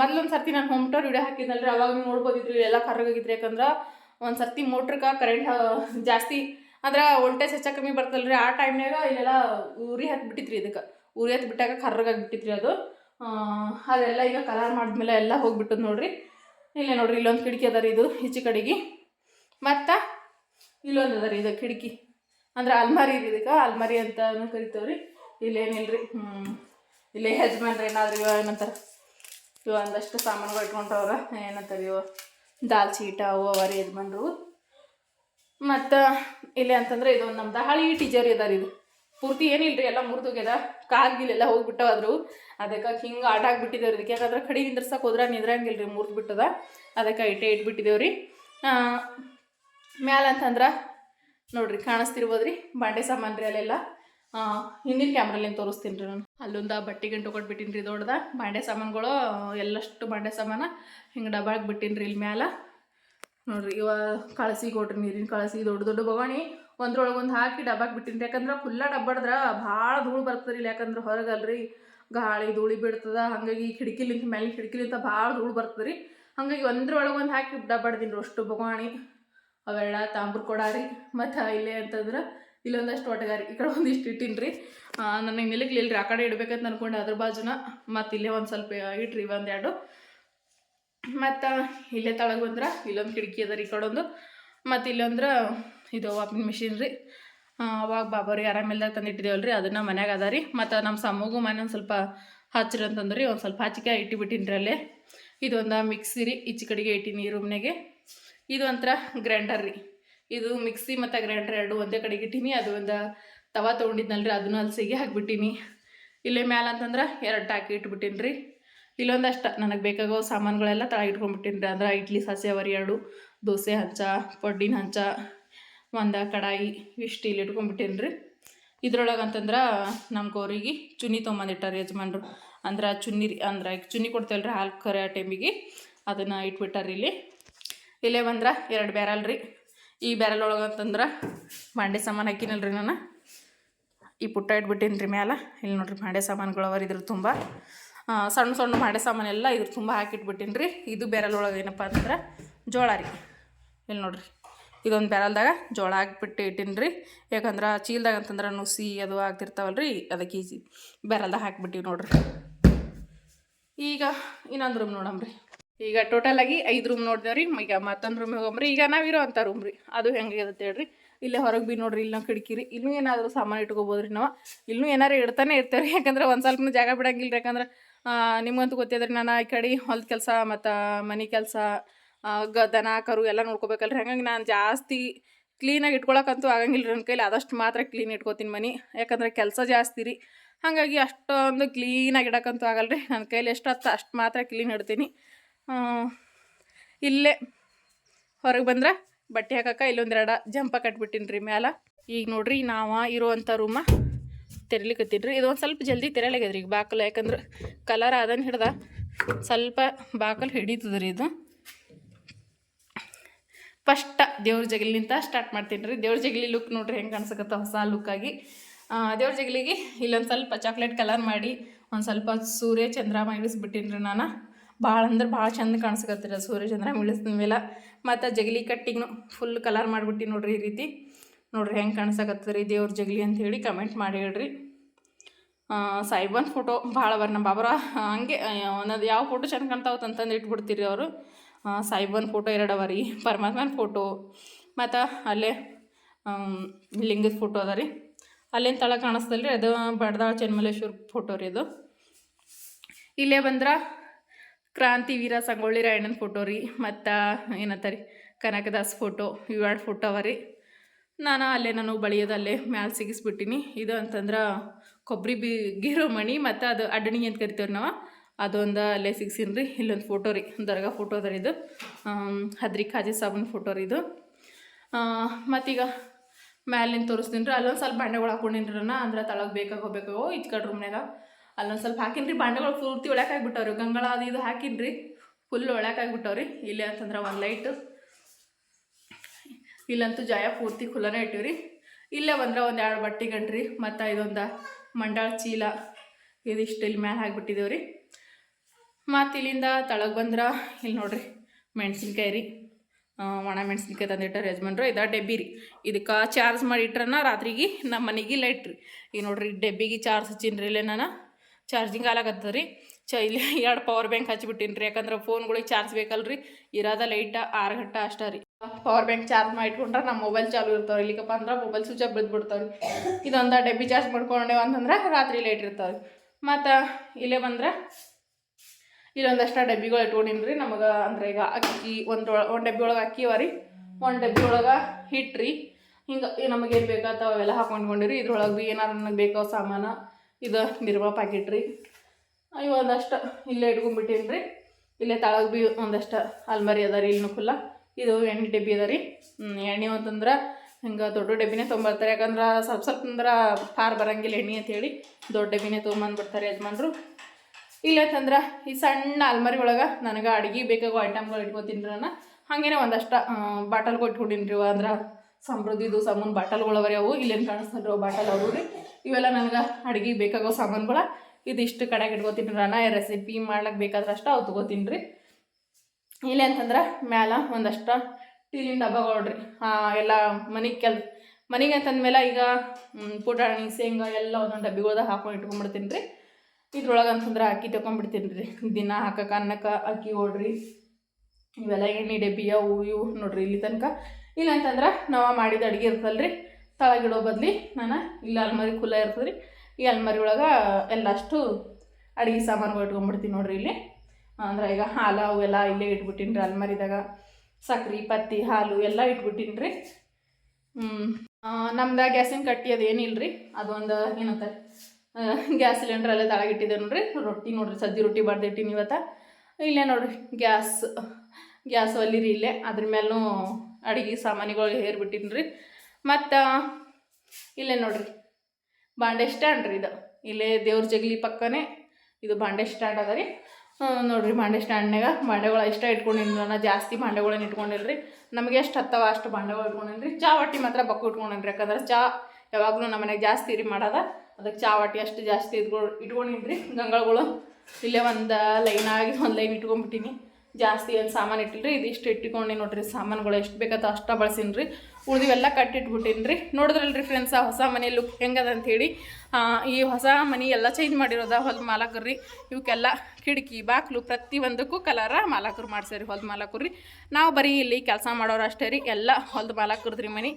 ಮೊದಲೊಂದು ಸರ್ತಿ ನಾನು ಹೋಮ್ ಟೂರ್ ವಿಡಿಯೋ ಹಾಕಿದ್ನಲ್ರಿ. ಅವಾಗ ನೀವು ನೋಡ್ಬೋದಿದ್ರಿ ಎಲ್ಲ ಕರ್ರಾಗಿದ್ರಿ ಯಾಕಂದ್ರೆ ಒಂದು ಸರ್ತಿ ಮೋಟ್ರಿಗೆ ಕರೆಂಟ್ ಜಾಸ್ತಿ ಅಂದ್ರೆ ವೋಲ್ಟೇಜ್ ಹೆಚ್ಚ ಕಮ್ಮಿ ಬರ್ತಲ್ರಿ ಆ ಟೈಮ್ನಾಗ ಇಲ್ಲೆಲ್ಲ ಉರಿ ಹತ್ಬಿಟ್ಟಿತ್ರಿ ಇದಕ್ಕೆ. ಉರಿ ಹತ್ತು ಬಿಟ್ಟಾಗ ಕರ್ರಗಾಗ್ಬಿಟ್ಟಿತ್ರಿ ಅದು. ಅದೆಲ್ಲ ಈಗ ಕಲರ್ ಮಾಡಿದ್ಮೇಲೆ ಎಲ್ಲ ಹೋಗ್ಬಿಟ್ಟದ್ ನೋಡ್ರಿ. ಇಲ್ಲೇ ನೋಡ್ರಿ, ಇಲ್ಲೊಂದು ಕಿಟಕಿ ಅದ ರೀ ಇದು ಹೆಚ್ಚು ಕಡೆಗೆ. ಮತ್ತು ಇಲ್ಲೊಂದು ಅದ ರೀ ಇದು ಕಿಟಕಿ. ಅಂದ್ರೆ ಅಲ್ಮಾರಿ ರೀ ಇದಕ್ಕೆ. ಅಲ್ಮಾರಿ ಅಂತಾನು ಕರಿತೇವ್ರಿ. ಇಲ್ಲೇನಿಲ್ರಿ ಇಲ್ಲೇ ಯಜಮಾನ್ರಿ ಏನಾದ್ರೂ ಏನಂತಾರೆ. ಇವ ಒಂದಷ್ಟು ಸಾಮಾನುಗಳು ಇಟ್ಕೊಂಡವ್ರ ಏನಂತಾರೆ ಇವ? ದಾಲ್ ಚೀಟ, ಅವು ಅವ ಬಂದು ಮತ್ತು ಇಲ್ಲಿ ಅಂತಂದ್ರೆ ಇದೊಂದು ನಮ್ದು ಹಳಿ ಟೀಚರ್ ಇದಾರೆ ಇದು. ಪೂರ್ತಿ ಏನಿಲ್ರಿ, ಎಲ್ಲ ಮುರಿದೋಗ್ಯದ. ಕಾಲ್ ಗೀಲೆಲ್ಲ ಹೋಗ್ಬಿಟ್ಟವಾದ್ರು. ಅದಕ್ಕೆ ಹಿಂಗೆ ಆಟ ಆಗ್ಬಿಟ್ಟಿದ್ದೇವ್ರಿ ಇದಕ್ಕೆ. ಯಾಕಂದ್ರೆ ಕಡೆ ನಿಂದ್ರಸಕ್ಕೆ ಹೋದ್ರೆ ನಿದ್ರಂಗಿಲ್ಲ ರೀ ಮುರಿದು ಬಿಟ್ಟದ. ಅದಕ್ಕೆ ಇಟ್ಟೆ ಇಟ್ಬಿಟ್ಟಿದ್ದೇವ್ರಿ ಮ್ಯಾಲ ಅಂತಂದ್ರೆ ನೋಡ್ರಿ, ಕಾಣಿಸ್ತಿರ್ಬೋದ್ರಿ. ಬಾಂಡೆ ಸಾಮಾನು ರೀ ಅಲ್ಲೆಲ್ಲ. ಹಿಂದಿನ ಕ್ಯಾಮ್ರಲ್ಲಿ ತೋರಿಸ್ತೀನಿ ರೀ ನಾನು? ಅಲ್ಲೊಂದು ಬಟ್ಟೆ ಗಂಟು ಕೊಟ್ಬಿಟ್ಟಿನಿ ರೀ ದೊಡ್ಡದ. ಬಾಂಡೆ ಸಾಮಾನುಗಳು, ಎಲ್ಲಷ್ಟು ಬಾಂಡೆ ಸಾಮಾನು ಹಿಂಗೆ ಡಬ್ಬಾಗಿ ಬಿಟ್ಟಿನಿ ರೀ ಇಲ್ಲಿ ಮ್ಯಾಲ. ನೋಡ್ರಿ, ಇವ ಕಳಸಿ ಕೊಡ್ರಿ ನೀರಿನ ಕಳಸಿ, ದೊಡ್ಡ ದೊಡ್ಡ ಬಗಾಣಿ. ಒಂದ್ರೊಳಗೊಂದು ಹಾಕಿ ಡಬ್ಬಾಕ್ ಬಿಟ್ಟಿನಿ ಯಾಕಂದ್ರೆ ಫುಲ್ಲ ಡಬ್ಬಡ್ದ್ರ ಭಾಳ ಧೂಳು ಬರ್ತದೆ ಇಲ್ಲಿ. ಯಾಕಂದ್ರೆ ಹೊರಗಲ್ರಿ ಗಾಳಿ ಧೂಳಿ ಬಿಡ್ತದ ಹಾಗಾಗಿ ಕಿಟಕಿಲಿಂತ ಮೇಲೆ ಕಿಟಕಿಲಿಂತ ಭಾಳ ಧೂಳು ಬರ್ತದೆ ರೀ ಹಾಗಾಗಿ ಒಂದ್ರೊಳಗೆ ಒಂದು ಹಾಕಿ ಡಬ್ಬಾಡ್ದೀನಿ ರೀ ಅಷ್ಟು ಬಗವಾಣಿ ಅವೆಲ್ಲ ತಾಂಬ್ರ ಕೊಡಾರಿ. ಮತ್ತು ಇಲ್ಲೇ ಅಂತಂದ್ರೆ ಇಲ್ಲೊಂದಷ್ಟು ಒಟಗಾರಿ ಈ ಕಡೆ ಒಂದಿಷ್ಟು ಇಟ್ಟಿನ್ರಿ. ನನಗೆ ನಿಲಗ್ಲಿಲ್ಲ ರೀ ಆ ಕಡೆ ಇಡ್ಬೇಕಂತ ಅನ್ಕೊಂಡೆ, ಅದ್ರ ಬಾಜುನ ಮತ್ತು ಇಲ್ಲೇ ಒಂದು ಸ್ವಲ್ಪ ಇಟ್ರಿ ಒಂದೆರಡು ಮತ್ತು ಇಲ್ಲೇ ತಳಗೆ ಬಂದ್ರೆ ಇಲ್ಲೊಂದು ಕಿಟಕಿ ಅದ ರೀ ಈ ಕಡೊಂದು. ಮತ್ತು ಇಲ್ಲೊಂದ್ರೆ ಇದು ವಾಪಿಂಗ್ ಮಿಷಿನ್ ರೀ. ಅವಾಗ ಬಾಬಾರಿಗೆ ಆರಾಮಿಲ್ಲ ತಂದಿಟ್ಟಿದ್ದೇವಲ್ಲ ರೀ ಅದನ್ನು ಮನ್ಯಾಗ ಅದ ರೀ. ಮತ್ತು ನಮ್ಮ ಸಮ್ಮಗೂ ಮನೆ ಒಂದು ಸ್ವಲ್ಪ ಹಚ್ಚಿರಿ ಅಂತಂದ್ರಿ, ಒಂದು ಸ್ವಲ್ಪ ಹಚ್ಚಿಕೆ ಇಟ್ಟುಬಿಟ್ಟಿನ್ರಿ ಅಲ್ಲೇ. ಇದೊಂದು ಮಿಕ್ಸಿ ರೀ, ಈಚೆ ಕಡೆಗೆ ಇಟ್ಟಿನಿ ರೂಮ್ನಾಗೆ ಇದು ಒಂಥರ ಗ್ರೈಂಡರ್ ರೀ. ಇದು ಮಿಕ್ಸಿ ಮತ್ತು ಗ್ರೈಂಡರ್ ಎರಡು ಒಂದೇ ಕಡೆಗೆ ಇಟ್ಟೀನಿ, ಅದು ಒಂದು ತವಾ ತೊಗೊಂಡಿದ್ನಲ್ರಿ, ಅದನ್ನ ಅಲ್ಲಿ ಸಿಗಿ ಹಾಕ್ಬಿಟ್ಟೀನಿ. ಇಲ್ಲೇ ಮ್ಯಾಲ ಅಂತಂದ್ರೆ ಎರಡು ಟಾಕಿ ಇಟ್ಬಿಟ್ಟೀನಿ ರೀ ಇಲ್ಲೊಂದಷ್ಟು ನನಗೆ ಬೇಕಾಗೋ ಸಾಮಾನುಗಳೆಲ್ಲ ತಳ ಇಟ್ಕೊಂಡ್ಬಿಟ್ಟೀನಿ ರೀ ಅಂದ್ರೆ ಇಡ್ಲಿ, ಸಾಸಿವೆ, ಅವರಿ ಎರಡು, ದೋಸೆ ಹಂಚ, ಪಡ್ಡಿನ ಹಂಚ, ಒಂದು ಕಡಾಯಿ, ಇಷ್ಟು ಇಲ್ಲಿ ಇಟ್ಕೊಂಡ್ಬಿಟ್ಟೀನಿ ರೀ ಇದ್ರೊಳಗೆ ಅಂತಂದ್ರೆ ನಮ್ಮ ಗೌರಿಗೆ ಚುನ್ನಿ ತೊಗೊಂಬಂದಿಟ್ಟಾರೆ ಯಜಮಾನ್ರು. ಅಂದ್ರೆ ಚುನ್ನಿ ಅಂದ್ರೆ ಚುನ್ನಿ ಕೊಡ್ತೇವಲ್ಲ ರೀ ಹಾಲು ಕರೆ ಟೈಮಿಗೆ ಅದನ್ನು ಇಟ್ಬಿಟ್ಟಾರೆ ಇಲ್ಲಿ. ಇಲ್ಲೇ ಬಂದ್ರೆ ಎರಡು ಬ್ಯಾರಲ್ ರೀ. ಈ ಬ್ಯಾರಲ್ ಒಳಗೆ ಅಂತಂದ್ರೆ ಮಾಂಡೆ ಸಾಮಾನು ಹಾಕಿನಲ್ರಿ ನಾನು. ಈ ಪುಟ್ಟ ಇಟ್ಬಿಟ್ಟೀನಿ ರೀ ಮ್ಯಾಲ. ಇಲ್ಲಿ ನೋಡ್ರಿ ಮಾಂಡೆ ಸಾಮಾನುಗಳು ಅವ ಇದ್ರ ತುಂಬ. ಸಣ್ಣ ಸಣ್ಣ ಮಾಡೆ ಸಾಮಾನೆಲ್ಲ ಇದ್ರ ತುಂಬ ಹಾಕಿಟ್ಬಿಟ್ಟೀನಿ ರೀ ಇದು ಬ್ಯಾರಲ್ ಒಳಗೆ ಏನಪ್ಪ ಅಂದ್ರೆ ಜೋಳ ರೀ. ಇಲ್ಲಿ ನೋಡ್ರಿ. ಇದೊಂದು ಬ್ಯಾರಲ್ದಾಗ ಜೋಳ ಹಾಕ್ಬಿಟ್ಟು ಇಟ್ಟಿನಿ ರೀ ಯಾಕಂದ್ರೆ ಚೀಲ್ದಾಗ ಅಂತಂದ್ರೆ ನುಸಿ ಅದು ಆಗ್ತಿರ್ತಾವಲ್ಲ ರೀ ಅದಕ್ಕೆ ಈಜಿ ಬ್ಯಾರಲ್ದಾಗ ಹಾಕ್ಬಿಟ್ಟಿವಿ ನೋಡ್ರಿ. ಈಗ ಇನ್ನೊಂದು ರೂಮ್ ನೋಡಮ್ರಿ. ಈಗ ಟೋಟಲ್ ಆಗಿ ಐದು ರೂಮ್ ನೋಡಿದೇವ್ರಿ. ಈಗ ಮತ್ತೊಂದು ರೂಮ್ ಹೋಗೋಮ್ರಿ ಈಗ ನಾವಿರೋ ಅಂಥ ರೂಮ್ ರೀ. ಅದು ಹೆಂಗೆ ಇರುತ್ತೆ ಹೇಳ್ರಿ. ಇಲ್ಲೇ ಹೊರಗೆ ಬಿ ನೋಡ್ರಿ, ಇಲ್ಲಿ ಕಿಟಕಿ ರೀ ಇಲ್ಲೂ ಏನಾದರೂ ಸಾಮಾನು ಇಟ್ಕೋಬೋದ್ರಿ ನಾವು. ಇಲ್ಲೂ ಏನಾರು ಇಡ್ತಾನೆ ಇರ್ತೇವೆ ರೀ ಯಾಕಂದ್ರೆ ಒಂದು ಸ್ವಲ್ಪನೂ ಜಾಗ ಬಿಡಂಗಿಲ್ಲ ರೀ ಯಾಕಂದ್ರೆ ನಿಮಗಂತೂ ಗೊತ್ತಿದ್ರಿ ನಾನು ಈ ಕಡೆ ಹೊಲದ ಕೆಲಸ ಮತ್ತು ಮನೆ ಕೆಲಸ ಗ, ದನ, ಕರು ಎಲ್ಲ ನೋಡ್ಕೋಬೇಕಲ್ರಿ. ಹಂಗಾಗಿ ನಾನು ಜಾಸ್ತಿ ಕ್ಲೀನಾಗಿ ಇಟ್ಕೊಳಕ್ಕಂತೂ ಆಗಂಗಿಲ್ಲ ರೀ ನನ್ನ ಕೈಲಿ. ಆದಷ್ಟು ಮಾತ್ರ ಕ್ಲೀನ್ ಇಟ್ಕೋತೀನಿ ಮನೆ. ಯಾಕಂದ್ರೆ ಕೆಲಸ ಜಾಸ್ತಿ ರೀ. ಹಾಗಾಗಿ ಅಷ್ಟೊಂದು ಕ್ಲೀನಾಗಿ ಇಡೋಕ್ಕಂತೂ ಆಗಲ್ಲ ರೀ ನನ್ನ ಕೈಲಿ ಎಷ್ಟು ಹತ್ತು ಅಷ್ಟು ಮಾತ್ರ ಕ್ಲೀನ್ ಇಡ್ತೀನಿ. ಇಲ್ಲೇ ಹೊರಗೆ ಬಂದ್ರೆ ಬಟ್ಟೆ ಹಾಕಕ್ಕೆ ಇಲ್ಲೊಂದೆರಡು ಜಂಪ ಕಟ್ಬಿಟ್ಟಿನಿ ರೀ ಮ್ಯಾಲ. ಈಗ ನೋಡ್ರಿ ನಾವು ಇರುವಂಥ ರೂಮ ತೆರಿಲಿಕತ್ತೀನಿ ರೀ ಇದೊಂದು ಸ್ವಲ್ಪ ಜಲ್ದಿ ತೆರಲಾಗ್ಯದ್ರಿ ಈಗ ಬಾಕಲು, ಯಾಕಂದ್ರೆ ಕಲರ್ ಅದನ್ನು ಹಿಡ್ದ ಸ್ವಲ್ಪ ಬಾಕಲು ಹಿಡಿತದ ಇದು. ಫಸ್ಟ ದೇವ್ರ ಜಗಲಿನಿಂದ ಸ್ಟಾರ್ಟ್ ಮಾಡ್ತೀನಿ ರೀ ದೇವ್ರ ಜಗಲಿ ಲುಕ್ ನೋಡ್ರಿ ಹೆಂಗೆ ಕಾಣಿಸಕತ್ತ ಹೊಸ ಲುಕ್ಕಾಗಿ ದೇವ್ರ ಜಗಲಿಗೆ ಇಲ್ಲೊಂದು ಸ್ವಲ್ಪ ಚಾಕ್ಲೇಟ್ ಕಲರ್ ಮಾಡಿ ಒಂದು ಸ್ವಲ್ಪ ಸೂರ್ಯ ಚಂದ್ರ ಮಾಡಿಸ್ಬಿಟ್ಟಿನಿ ರೀ ನಾನು. ಭಾಳ ಅಂದ್ರೆ ಭಾಳ ಚಂದ ಕಾಣಿಸ್ಕತ್ತೀರ ಸೂರ್ಯ ಮುಳಿಸಿದ ಮೇಲೆ. ಮತ್ತು ಜಗಲಿ ಕಟ್ಟಿಗೂ ಫುಲ್ ಕಲರ್ ಮಾಡಿಬಿಟ್ಟು ನೋಡ್ರಿ ಈ ರೀತಿ. ನೋಡ್ರಿ ಹೆಂಗೆ ಕಾಣಿಸಕತ್ತದ್ರಿ ದೇವ್ರ ಜಗಲಿ ಅಂತ ಹೇಳಿ ಕಮೆಂಟ್ ಮಾಡಿ ಹೇಳ್ರಿ. ಸಾಯಿಬನ್ ಫೋಟೋ ಭಾಳ ಬರ್ ನಮ್ಮ ಬಾಬರ. ಹಂಗೆ ಒಂದೊಂದು ಯಾವ ಫೋಟೋ ಚೆಂದ ಕಾಣ್ತಾವತ್ತು ಅಂತಂದು ಇಟ್ಬಿಡ್ತೀರಿ ಅವರು. ಸಾಯಿಬನ್ ಫೋಟೋ ಎರಡು ಅವ ರೀ, ಪರಮಾತ್ಮನ ಫೋಟೋ ಮತ್ತು ಅಲ್ಲೇ ಲಿಂಗದ ಫೋಟೋ ಅದ ರೀ. ಅಲ್ಲೇನು ತಳ ಕಾಣಿಸ್ತಲ್ಲ ರೀ ಅದು ಬಡ್ದಾಳ ಚೆನ್ಮಲ್ಲೇಶ್ವರ ಫೋಟೋ ರೀ ಅದು. ಇಲ್ಲೇ ಬಂದ್ರೆ ಕ್ರಾಂತಿ ವೀರ ಸಂಗೊಳ್ಳಿ ರಾಯಣ್ಣನ ಫೋಟೋ ರೀ. ಮತ್ತು ಏನಂತ ರೀ, ಕನಕದಾಸ್ ಫೋಟೋ ಇವೆರಡು ಫೋಟೋ ಅವ ರೀ. ನಾನು ಅಲ್ಲೇ ನಾನು ಬಳಿಯೋದು ಅಲ್ಲೇ ಮ್ಯಾಲೆ ಸಿಗಿಸ್ಬಿಟ್ಟಿನಿ. ಇದು ಅಂತಂದ್ರೆ ಕೊಬ್ಬರಿ ಬಿ ಗಿರೋ ಮಣಿ ಮತ್ತು ಅದು ಅಡ್ಡಣಿ ಅಂತ ಕರಿತೀವಿ ನಾವು. ಅದೊಂದು ಅಲ್ಲೇ ಸಿಗ್ಸೀನಿ ರೀ, ಇಲ್ಲೊಂದು ಫೋಟೋ ರೀ, ದರ್ಗಾ ಫೋಟೋ ಅದ ಇದು. ಹದ್ರಿ ಖಾಜಿ ಸಾಬನ್ ಫೋಟೋ ರೀ ಇದು. ಮತ್ತೀಗ ಮ್ಯಾಲಿಂದ ತೋರಿಸ್ತೀನಿ ರೀ, ಅಲ್ಲೊಂದು ಸ್ವಲ್ಪ ಬಂಡೆಗಳು ಹಾಕೊಂಡಿನಿ ರೀ ಅಂದ್ರೆ ತಳಗೆ ಬೇಕಾಗೋ ಬೇಕಾಗೋ ಇದ್ ಕಡೆ ರೂಮ್ನಾಗ ಅಲ್ಲೊಂದು ಸ್ವಲ್ಪ ಹಾಕಿನ್ರಿ. ಬಾಂಡೆಗಳು ಪೂರ್ತಿ ಒಳಕಾಗ್ಬಿಟ್ಟವ್ರಿ ಗಂಗಳ ಅದು ಇದು ಹಾಕಿನ್ರಿ. ಫುಲ್ ಒಳಕಾಗ್ಬಿಟ್ಟವ್ರಿ ಇಲ್ಲಿ ಅಂತಂದ್ರೆ ಒಂದು ಲೈಟು ಇಲ್ಲಂತೂ ಜಾಯ ಪೂರ್ತಿ ಖುಲ್ಲನೇ ಇಟ್ಟಿವ್ರಿ. ಇಲ್ಲೇ ಬಂದ್ರೆ ಒಂದು ಎರಡು ಬಟ್ಟೆ ಗಂಟ್ರಿ. ಮತ್ತು ಇದೊಂದು ಮಂಡಾಳ ಚೀಲ. ಇದಿಷ್ಟು ಇಲ್ಲಿ ಮ್ಯಾಲೆ ಹಾಕ್ಬಿಟ್ಟಿದ್ದೇವೆ ರೀ ಮತ್ತು ಇಲ್ಲಿಂದ ತಳಗೆ ಬಂದ್ರೆ ಇಲ್ಲಿ ನೋಡ್ರಿ ಮೆಣಸಿನ್ಕಾಯಿ ರೀ. ಒಣ ಮೆಣಸಿನ್ಕಾಯಿ ತಂದಿಟ್ಟಾರೆ ಯಜಮಾನ್ರು. ಇದು ಡೆಬ್ಬಿ ರೀ. ಇದಕ್ಕೆ ಚಾರ್ಜ್ ಮಾಡಿ ಇಟ್ರನ ರಾತ್ರಿಗೆ ನಮ್ಮ ಮನೆಗೆ ಲೈಟ್ ರೀ. ಈಗ ನೋಡ್ರಿ, ಡೆಬ್ಬಿಗೆ ಚಾರ್ಜ್ ಹಚ್ಚಿನ್ರಿ ಇಲ್ಲೇ ನಾನು ಚಾರ್ಜಿಂಗ್ ಆಲಾಗತ್ತದ ರೀ? ಚ ಇಲ್ಲಿ ಎರಡು ಪವರ್ ಬ್ಯಾಂಕ್ ಹಚ್ಚಿಬಿಟ್ಟಿನಿ ರೀ, ಯಾಕಂದ್ರೆ ಫೋನ್ಗಳಿಗೆ ಚಾರ್ಜ್ ಬೇಕಲ್ರಿ? ಇರೋದ ಲೈಟ ಆರು ಗಂಟೆ ಅಷ್ಟೇ ರೀ. ಪವರ್ ಬ್ಯಾಂಕ್ ಚಾರ್ಜ್ ಮಾಡಿಟ್ಕೊಂಡ್ರೆ ನಮ್ಮ ಮೊಬೈಲ್ ಚಾಲು ಇರ್ತಾವೆ ಇಲ್ಲಿಕಪ್ಪ ಅಂದ್ರೆ ಮೊಬೈಲ್ ಸ್ವಿಚ್ ಆಫ್ ಬಿದ್ದುಬಿಡ್ತಾವ್ರಿ ಇದೊಂದು ಡೆಬ್ಬಿ ಚಾರ್ಜ್ ಮಾಡ್ಕೊಂಡೇವು ಅಂತಂದ್ರೆ ರಾತ್ರಿ ಲೈಟ್ ಇರ್ತಾವೆ ಮತ್ತು ಇಲ್ಲೇ ಬಂದ್ರೆ ಇಲ್ಲೊಂದಷ್ಟು ಡಬ್ಬಿಗಳು ಇಟ್ಕೊಂಡಿನಿ ರೀ ನಮಗೆ. ಅಂದ್ರೆ ಈಗ ಅಕ್ಕಿ ಒಂದು ಒಂದು ಡಬ್ಬಿ ಒಳಗೆ ಅಕ್ಕಿ ರೀ. ಒಂದು ಡಬ್ಬಿ ಒಳಗೆ ಹಿಟ್ಟು ರೀ. ಹಿಂಗೆ ನಮಗೇನು ಬೇಕಾಗ್ತಾವ ಅವೆಲ್ಲ ಹಾಕೊಂಡ್ಕೊಂಡಿರಿ ಇದ್ರೊಳಗೆ ಭೀ ಏನಾರು ನನಗೆ ಬೇಕಾವ ಸಾಮಾನು. ಇದು ನಿರ್ಮಾ ಪ್ಯಾಕೆಟ್ ರೀ. ಇವು ಒಂದಷ್ಟು ಇಲ್ಲೇ ಇಟ್ಕೊಂಡ್ಬಿಟ್ಟೀನಿ ರೀ. ಇಲ್ಲೇ ತಳಗೆ ಬಿ ಒಂದಷ್ಟು ಅಲ್ಮಾರಿ ಅದ ರೀ ಇಲ್ಲಿನೂ ಖುಲ್ಲ ಇದು ಎಣ್ಣೆ ಡಬ್ಬಿ ಅದ ರೀ. ಎಣ್ಣೆ ಅಂತಂದ್ರೆ ಹಿಂಗೆ ದೊಡ್ಡ ಡಬ್ಬಿನೇ ತೊಗೊಂಬರ್ತಾರೆ ಯಾಕಂದ್ರೆ ಸ್ವಲ್ಪ ಸ್ವಲ್ಪ ಅಂದ್ರೆ ಫಾರ್ ಬರಂಗಿಲ್ಲ ಎಣ್ಣೆ ಅಂತೇಳಿ. ದೊಡ್ಡ ಡಬ್ಬಿನೇ ತೊಗೊಂಬಂದ್ಬಿಡ್ತಾರೆ ಯಜಮಾನ್ರು. ಇಲ್ಲ ಅಂತಂದ್ರೆ ಈ ಸಣ್ಣ ಅಲ್ಮಾರಿ ಒಳಗೆ ನನಗೆ ಅಡುಗೆ ಬೇಕಾಗೋ ಐಟಮ್ಗಳು ಇಟ್ಕೊತೀನಿ ರೀ ನಾನು. ಹಾಗೇನೆ ಒಂದಷ್ಟು ಬಾಟಲ್ಗಳು ಇಟ್ಕೊಂಡಿನಿ ಅಂದ್ರೆ. ಸಮೃದ್ಧಿದು ಸಾಮೂನ್ ಬಾಟಲ್ಗಳವರಿ ಅವು. ಇಲ್ಲೇನು ಕಾಣಿಸ್ತಾರೆ ಅವು ಬಾಟಲ್ ಅವರು ರೀ. ಇವೆಲ್ಲ ನನಗೆ ಅಡುಗೆ ಬೇಕಾಗೋ ಸಾಮಾನುಗಳ ಇದಿಷ್ಟು ಕಡೆಗೆ ಇಟ್ಕೋತೀನಿ ರೀ ನಾನು ರೆಸಿಪಿ ಮಾಡ್ಲಿಕ್ಕೆ ಬೇಕಾದ್ರೆ ಅಷ್ಟು ಅವು ತೊಗೋತೀನಿ ರೀ ಇಲ್ಲ ಅಂತಂದ್ರೆ ಮ್ಯಾಲ ಒಂದಷ್ಟು ಟೀಲಿನ ಡಬ್ಬಗಳು ರೀ ಎಲ್ಲ ಮನೆಗೆ ಕೆಲ್, ಮನೆಗೆ ಅಂತಂದ್ಮೇಲೆ ಈಗ ಪುಟಾಣಿ, ಶೇಂಗಾ ಎಲ್ಲ ಒಂದೊಂದು ಡಬ್ಬಿಗಳ್ದಾಗ ಹಾಕೊಂಡು ಇಟ್ಕೊಂಡ್ಬಿಡ್ತೀನಿ ರೀ ಇದ್ರೊಳಗೆ ಅಂತಂದ್ರೆ ಅಕ್ಕಿ ತೊಗೊಂಡ್ಬಿಡ್ತೀನಿ ರೀ ದಿನ ಹಾಕಕ್ಕೆ ಅನ್ನಕ್ಕೆ ಅಕ್ಕಿ ಓಡ್ರಿ ಇವೆಲ್ಲ ಎಣ್ಣೆ ಡಬ್ಬಿ ಅವು ಇವು ನೋಡ್ರಿ ಇಲ್ಲಿ ತನಕ. ಇಲ್ಲ ಅಂತಂದ್ರೆ ನಾವು ಮಾಡಿದ ಅಡುಗೆ ಇರ್ತಲ್ಲ ರೀ ತಳಗಿಡೋ ಬದಲಿ ನಾನು ಇಲ್ಲಿ ಅಲ್ಮಾರಿ ಖುಲ್ಲ ಇರ್ತದೆ ರೀ ಈ ಅಲ್ಮಾರಿ ಒಳಗೆ ಎಲ್ಲಷ್ಟು ಅಡುಗೆ ಸಾಮಾನುಗಳು ಇಟ್ಕೊಂಡ್ಬಿಡ್ತೀನಿ ನೋಡ್ರಿ ಇಲ್ಲಿ. ಅಂದ್ರೆ ಈಗ ಹಾಲು ಅವೆಲ್ಲ ಇಲ್ಲೇ ಇಟ್ಬಿಟ್ಟಿನಿ ರೀ ಅಲ್ಮಾರಿದಾಗ. ಸಕ್ರೆ, ಪತ್ತಿ, ಹಾಲು ಎಲ್ಲ ಇಟ್ಬಿಟ್ಟಿನಿ ರೀ ನಮ್ದು ಗ್ಯಾಸಿನ ಕಟ್ಟಿ ಅದು ಏನಿಲ್ಲ ರೀ ಅದೊಂದು ಏನಂತಾರೆ ಗ್ಯಾಸ್ ಸಿಲಿಂಡ್ರ್ ಅಲ್ಲೇ ತಳಗಿಟ್ಟಿದ್ದೆ ನೋಡ್ರಿ. ರೊಟ್ಟಿ ನೋಡ್ರಿ, ಸಜ್ಜಿ ರೊಟ್ಟಿ ಬಡ್ದಿಟ್ಟಿನಿ ಇವತ್ತು. ಇಲ್ಲೇ ನೋಡ್ರಿ, ಗ್ಯಾಸ್ ಗ್ಯಾಸ್ ಒಲ್ಲಿರಿ ಇಲ್ಲೇ. ಅದ್ರ ಮೇಲೂ ಅಡುಗೆ ಸಾಮಾನುಗಳು ಹೇರ್ಬಿಟ್ಟಿನಿ ರೀ ಮತ್ತು ಇಲ್ಲೇ ನೋಡ್ರಿ, ಬಾಂಡೆ ಸ್ಟ್ಯಾಂಡ್ ರೀ ಇದು. ಇಲ್ಲೇ ದೇವ್ರ ಜಗಲಿ ಪಕ್ಕನೇ ಇದು ಬಾಂಡೆ ಸ್ಟ್ಯಾಂಡ್ ಅದ ರೀ. ನೋಡ್ರಿ ಬಾಂಡೆ ಸ್ಟ್ಯಾಂಡ್ನಾಗ ಬಾಂಡೆಗಳು ಇಷ್ಟ ಇಟ್ಕೊಂಡಿಲ್ಲ ನಾನು ಜಾಸ್ತಿ ಬಾಂಡೆಗಳನ್ನ ಇಟ್ಕೊಂಡಿಲ್ಲ ರೀ. ನಮಗೆ ಎಷ್ಟು ಹತ್ತವ ಅಷ್ಟು ಬಾಂಡೆಗಳು ಇಟ್ಕೊಂಡಿನಿ ರೀ. ಚಾ ವಾಟಿ ಮಾತ್ರ ಬಕ್ಕು ಇಟ್ಕೊಂಡಿನಿ ರೀ, ಯಾಕಂದ್ರೆ ಚಾ ಯಾವಾಗಲೂ ನಮ್ಮ ಮನೆಗೆ ಜಾಸ್ತಿ ರೀ ಮಾಡೋದ. ಅದಕ್ಕೆ ಚಾ ವಟ್ಟಿ ಅಷ್ಟು ಜಾಸ್ತಿ ಇಟ್ಕೊಂಡು ಇಟ್ಕೊಂಡಿನಿ ರೀ. ಗಂಗಳಗಳು ಇಲ್ಲೇ ಒಂದು ಲೈನಾಗಿ ಒಂದು ಲೈನ್ ಇಟ್ಕೊಂಡ್ಬಿಟ್ಟಿನಿ ಜಾಸ್ತಿ ಏನು ಸಾಮಾನು ಇಟ್ಟಿಲ್ರಿ, ಇದಿಷ್ಟು ಇಟ್ಕೊಂಡು ನೋಡ್ರಿ. ಸಾಮಾನುಗಳು ಎಷ್ಟು ಬೇಕತ್ತ ಅಷ್ಟು ಬಳಸಿನ್ರಿ ಉಳಿದಿವೆಲ್ಲ ಕಟ್ಟಿಟ್ಬಿಟ್ಟಿನಿ ರೀ ನೋಡಿದ್ರಲ್ರಿ ಫ್ರೆಂಡ್ಸ್ ಆ ಹೊಸ ಮನೆ ಲುಕ್ ಹೆಂಗದ ಅಂಥೇಳಿ ಈ ಹೊಸ ಮನೆ ಎಲ್ಲ ಚೇಂಜ್ ಮಾಡಿರೋದ ಹೊಲ್ದ ಮಾಲಕರು ರೀ ಇವಕ್ಕೆಲ್ಲ ಕಿಟಕಿ, ಬಾಕ್ಲು ಪ್ರತಿಯೊಂದಕ್ಕೂ ಕಲರ ಮಾಲಕರು ಮಾಡ್ಸೇರಿ ಹೊಲ್ದ ಮಾಲಕರು ರೀ ನಾವು ಬರೀ ಇಲ್ಲಿ ಕೆಲಸ ಮಾಡೋರು ಅಷ್ಟೇ ರೀ, ಎಲ್ಲ ಹೊಲ್ದ ಮಾಲಕರದ್ರಿ ಮನೆ.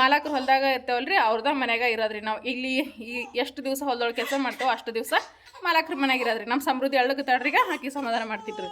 ಮಾಲಕರು ಹೊಲ್ದಾಗ ರೀ ಅವ್ರದ ಮನ್ಯಾಗ ಇರೋದ್ರಿ ನಾವು. ಇಲ್ಲಿ ಈ ಎಷ್ಟು ದಿವಸ ಹೊಲ್ದೊಳಗೆ ಕೆಲಸ ಮಾಡ್ತೇವೆ ಅಷ್ಟು ದಿವಸ ಮಾಲಕರ ಮನ್ಯಾಗ ಇರೋದ್ರಿ. ನಮ್ಮ ಸಮೃದ್ಧಿ ತಡ್ರಿಗ ಹಾಕಿ ಸಮಾಧಾನ ಮಾಡ್ತಿದ್ರಿ